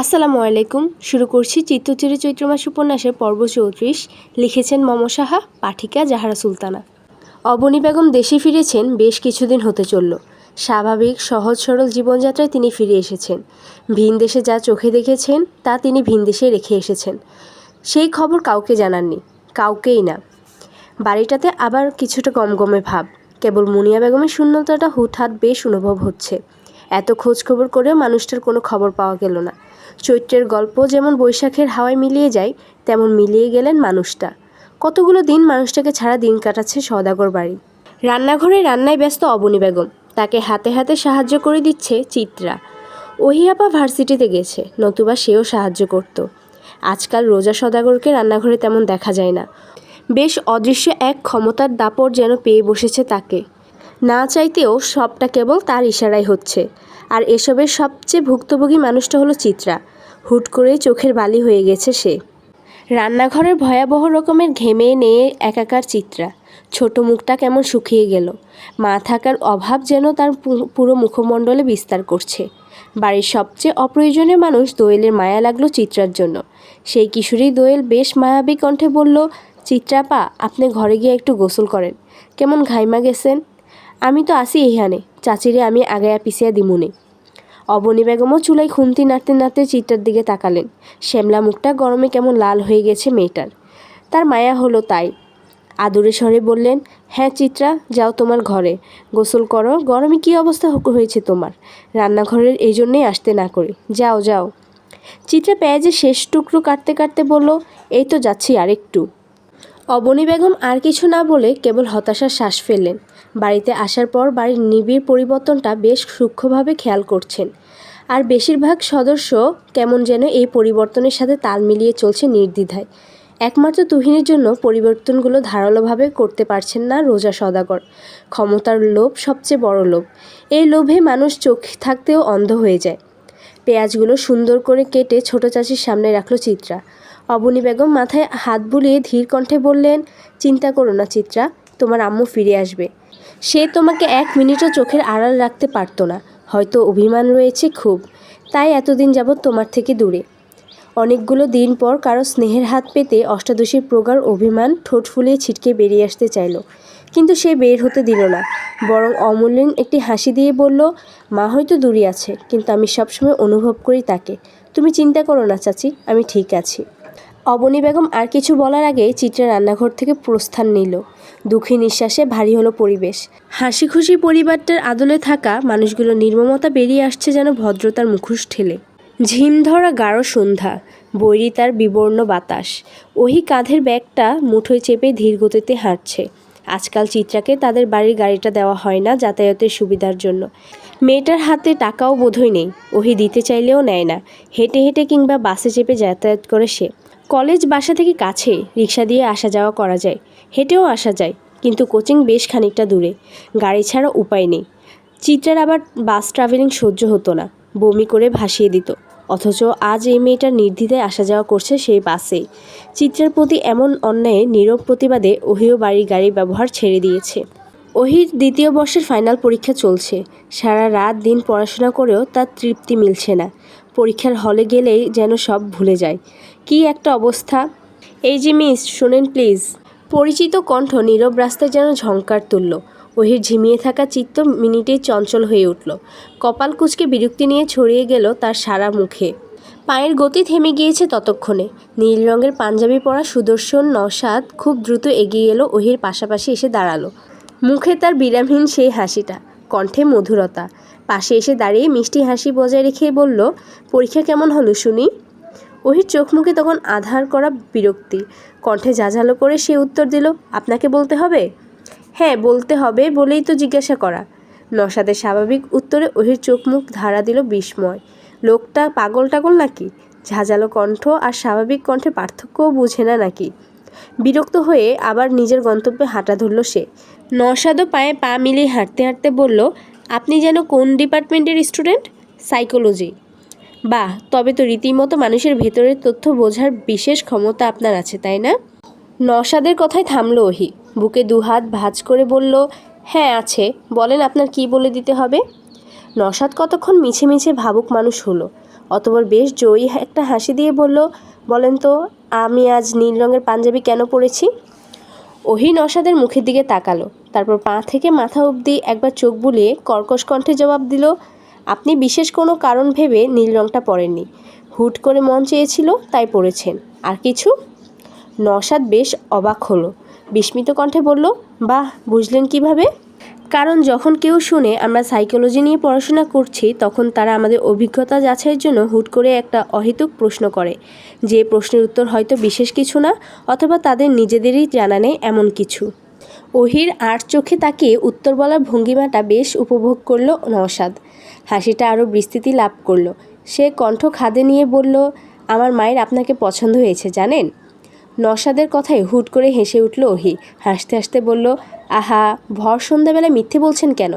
আসসালামু আলাইকুম। শুরু করছি চিত্তচিরে চৈত্র মাস উপন্যাসের পর্ব চৌত্রিশ। লিখেছেন মম সাহা, পাঠিকা জাহারা সুলতানা। অবনী বেগম দেশে ফিরেছেন, বেশ কিছুদিন হতে চলল। স্বাভাবিক, সহজ, সরল জীবনযাত্রায় তিনি ফিরে এসেছেন। ভিন দেশে যা চোখে দেখেছেন, তা তিনি ভিন দেশে রেখে এসেছেন। সেই খবর কাউকে জানাননি, কাউকেই না। বাড়িটাতে আবার কিছুটা গমগমে ভাব। কেবল মুনিয়া বেগমের শূন্যতাটা হুটহাট বেশ অনুভব হচ্ছে। এত খোঁজ খবর করেও মানুষটার কোনো খবর পাওয়া গেল না। চৈত্রের গল্প যেমন বৈশাখের হাওয়ায় মিলিয়ে যায়, তেমন মিলিয়ে গেলেন মানুষটা। কতগুলো দিন মানুষটাকে ছাড়া দিন কাটাচ্ছে সদাগর বাড়ি। রান্নাঘরে রান্নায় ব্যস্ত অবনী বেগম। তাকে হাতে হাতে সাহায্য করে দিচ্ছে চিত্রা। ওহিয়াপা ভার্সিটিতে গেছে, নতুবা সেও সাহায্য করত। আজকাল রোজা সদাগরকে রান্নাঘরে তেমন দেখা যায় না। বেশ অদৃশ্য এক ক্ষমতার দাপট যেন পেয়ে বসেছে তাকে। না চাইতেও সবটা কেবল তার ইশারাই হচ্ছে। আর এসবের সবচেয়ে ভুক্তভোগী মানুষটা হলো চিত্রা। হুট করেই চোখের বালি হয়ে গেছে সে। রান্নাঘরের ভয়াবহ রকমের ঘেমে নিয়ে একাকার চিত্রা। ছোট মুখটা কেমন শুকিয়ে গেল। মা থাকার অভাব যেন তার পুরো মুখমণ্ডলে বিস্তার করছে। বাড়ির সবচেয়ে অপ্রয়োজনীয় মানুষ দোয়েলের মায়া লাগল চিত্রার জন্য। সেই কিশোরী দোয়েল বেশ মায়াবী কণ্ঠে বলল চিত্রাপা আপনি ঘরে গিয়ে একটু গোসল করেন। কেমন ঘাইমা গেছেন? আমি তো আসি এখানে। চাচিরে আমি আগায়া পিছিয়া দিমুনে। অবনী বেগমও চুলায় খুন্তি নাড়তে নাড়তে চিত্রার দিকে তাকালেন। শ্যামলা মুখটা গরমে কেমন লাল হয়ে গেছে মেয়েটার। তার মায়া হলো তাই। আদুরে স্বরে বললেন হ্যাঁ চিত্রা, যাও তোমার ঘরে। গোসল করো, গরমে কী অবস্থা হয়েছে তোমার? রান্নাঘরের এই জন্যেই আসতে না করি। যাও যাও। চিত্রা পেঁয়াজের শেষ টুকরো কাটতে কাটতে বলল, এই তো যাচ্ছি আরেকটু। অবনী বেগম আর কিছু না বলে কেবল হতাশার শ্বাস ফেললেন। বাড়িতে আসার পর বাড়ির নিবিড় পরিবর্তনটা বেশ সূক্ষ্মভাবে খেয়াল করছেন। আর বেশিরভাগ সদস্য কেমন যেন এই পরিবর্তনের সাথে তাল মিলিয়ে চলছে নির্দ্বিধায়। একমাত্র তুহিনের জন্য পরিবর্তনগুলো ধারালোভাবে করতে পারছেন না রোজা সদাগর। ক্ষমতার লোভ সবচেয়ে বড় লোভ। এই লোভে মানুষ চোখ থাকতেও অন্ধ হয়ে যায়। পেঁয়াজগুলো সুন্দর করে কেটে ছোট চাষির সামনে রাখল চিত্রা। অবনী বেগম মাথায় হাত বুলিয়ে ধীর কণ্ঠে বললেন, চিন্তা করো না চিত্রা, তোমার আম্মু ফিরে আসবে। সে তোমাকে এক মিনিটও চোখের আড়াল রাখতে পারতো না। হয়তো অভিমান রয়েছে খুব, তাই এতদিন যাবৎ তোমার থেকে দূরে। অনেকগুলো দিন পর কারও স্নেহের হাত পেতে অষ্টাদশীর প্রগাঢ় অভিমান ঠোঁট ফুলিয়ে ছিটকে বেরিয়ে আসতে চাইল। কিন্তু সে বের হতে দিল না, বরং অমূল্যন একটি হাসি দিয়ে বলল, মা হয়তো দূরে আছে, কিন্তু আমি সবসময় অনুভব করি তাকে। তুমি চিন্তা করো না চাচি, আমি ঠিক আছি। অবনী বেগম আর কিছু বলার আগে চিত্রা রান্নাঘর থেকে প্রস্থান নিল। দুঃখী নিঃশ্বাসে ভারী হলো পরিবেশ। হাসি খুশি পরিবারটার আদলে থাকা মানুষগুলো নির্মমতা বেরিয়ে আসছে যেন ভদ্রতার মুখোশ ঠেলে। ঝিম ধরা গাঢ় সন্ধ্যা, বৈরি তার বিবর্ণ বাতাস। ওহি কাঁধের ব্যাগটা মুঠোয় চেপে ধীর গতিতে হাঁটছে। আজকাল চিত্রাকে তাদের বাড়ির গাড়িটা দেওয়া হয় না যাতায়াতের সুবিধার জন্য। মেয়েটার হাতে টাকাও বোধহয় নেই, ওহি দিতে চাইলেও নেয় না। হেঁটে হেঁটে কিংবা বাসে চেপে যাতায়াত করে সে। কলেজ বাসা থেকে কাছে রিক্সা দিয়ে আসা যাওয়া করা যায়। হেঁটেও আসা যায়, কিন্তু কোচিং বেশ খানিকটা দূরে। গাড়ি ছাড়া উপায় নেই। চিত্রার আবার বাস ট্রাভেলিং সহ্য হতো না। বমি করে ভাসিয়ে দিত। অথচ আজ এই মেয়েটা নির্দ্বিধায় আসা যাওয়া করছে সেই বাসেই চিত্রের প্রতি এমন অন্যায়ে, নীরব প্রতিবাদে ওহিও বাড়ির গাড়ির ব্যবহার ছেড়ে দিয়েছে। ওহির দ্বিতীয় বর্ষের ফাইনাল পরীক্ষা চলছে। সারা রাত দিন পড়াশোনা করেও তার তৃপ্তি মিলছে না। পরীক্ষার হলে গেলেই যেন সব ভুলে যায়। কি একটা অবস্থা? এই যে মিস, শোনেন প্লিজ। পরিচিত কণ্ঠ নীরব রাস্তায় যেন ঝংকার তুলল। ওহির ঝিমিয়ে থাকা চিত্ত মিনিটে চঞ্চল হয়ে উঠল। কপাল কুচকে বিরক্তি নিয়ে ছড়িয়ে গেল তার সারা মুখে। পায়ের গতি থেমে গিয়েছে ততক্ষণে। নীল রঙের পাঞ্জাবি পরা সুদর্শন নসাদ খুব দ্রুত এগিয়ে এলো ওহির পাশাপাশি এসে দাঁড়াল। মুখে তার বিরামহীন সেই হাসিটা, কণ্ঠে মধুরতা। পাশে এসে দাঁড়িয়ে মিষ্টি হাসি বজায় রেখে বলল, পরীক্ষা কেমন হলো শুনি? ওহির চোখ মুখে তখন আধার করা বিরক্তি। কণ্ঠে ঝাঝালো করে সে উত্তর দিল, আপনাকে বলতে হবে? হ্যাঁ বলতে হবে বলেই তো জিজ্ঞাসা করা। নসাদের স্বাভাবিক উত্তরে ওহির চোখ মুখ ধারা দিল বিস্ময়। লোকটা পাগল টাগল নাকি? ঝাঁঝালো কণ্ঠ আর স্বাভাবিক কণ্ঠে পার্থক্যও বুঝে না নাকি। বিরক্ত হয়ে আবার নিজের গন্তব্যে হাঁটা ধরল সে। নসাদও পায়ে পা মিলিয়ে হাঁটতে হাঁটতে বলল, আপনি যেন কোন ডিপার্টমেন্টের স্টুডেন্ট? সাইকোলজি। বাহ, তবে তো রীতিমতো মানুষের ভেতরের তথ্য বোঝার বিশেষ ক্ষমতা আপনার আছে, তাই না? নসাদের কথায় থামলো ওহি। বুকে দুহাত ভাঁজ করে বলল হ্যাঁ আছে। বলেন আপনার কি বলে দিতে হবে? নসাদ কতক্ষণ মিছে মিছে ভাবুক মানুষ হলো। অতবার বেশ জয়ী একটা হাসি দিয়ে বলল, বলেন তো, আমি আজ নীল রঙের পাঞ্জাবি কেন পরেছি? ওহি নসাদের মুখের দিকে তাকালো। তারপর পা থেকে মাথা অবধি একবার চোখ বুলিয়ে কর্কশ কণ্ঠে জবাব দিল আপনি বিশেষ কোনো কারণ ভেবে নীল রঙটা পরেননি। হুট করে মন চেয়েছিল তাই পরেছেন। আর কিছু? নসাদ বেশ অবাক হলো। বিস্মিত কণ্ঠে বলল, বাহ, বুঝলেন কীভাবে? কারণ যখন কেউ শুনে আমরা সাইকোলজি নিয়ে পড়াশোনা করছি, তখন তারা আমাদের অভিজ্ঞতা যাচাইয়ের জন্য হুট করে একটা অহেতুক প্রশ্ন করে। যে প্রশ্নের উত্তর হয়তো বিশেষ কিছু না, অথবা তাদের নিজেদেরই জানা নেই এমন কিছু। ওহির আট চোখে তাকিয়ে উত্তর বলার ভঙ্গিমাটা বেশ উপভোগ করল নওশাদ। হাসিটা আরও বিস্তৃতি লাভ করল। সে কণ্ঠ খাদে নিয়ে বলল, আমার মায়ের আপনাকে পছন্দ হয়েছে, জানেন? নসাদের কথায় হুট করে হেসে উঠল ওহি হাসতে হাসতে বলল, আহা, ভর সন্ধ্যাবেলা মিথ্যে বলছেন কেন?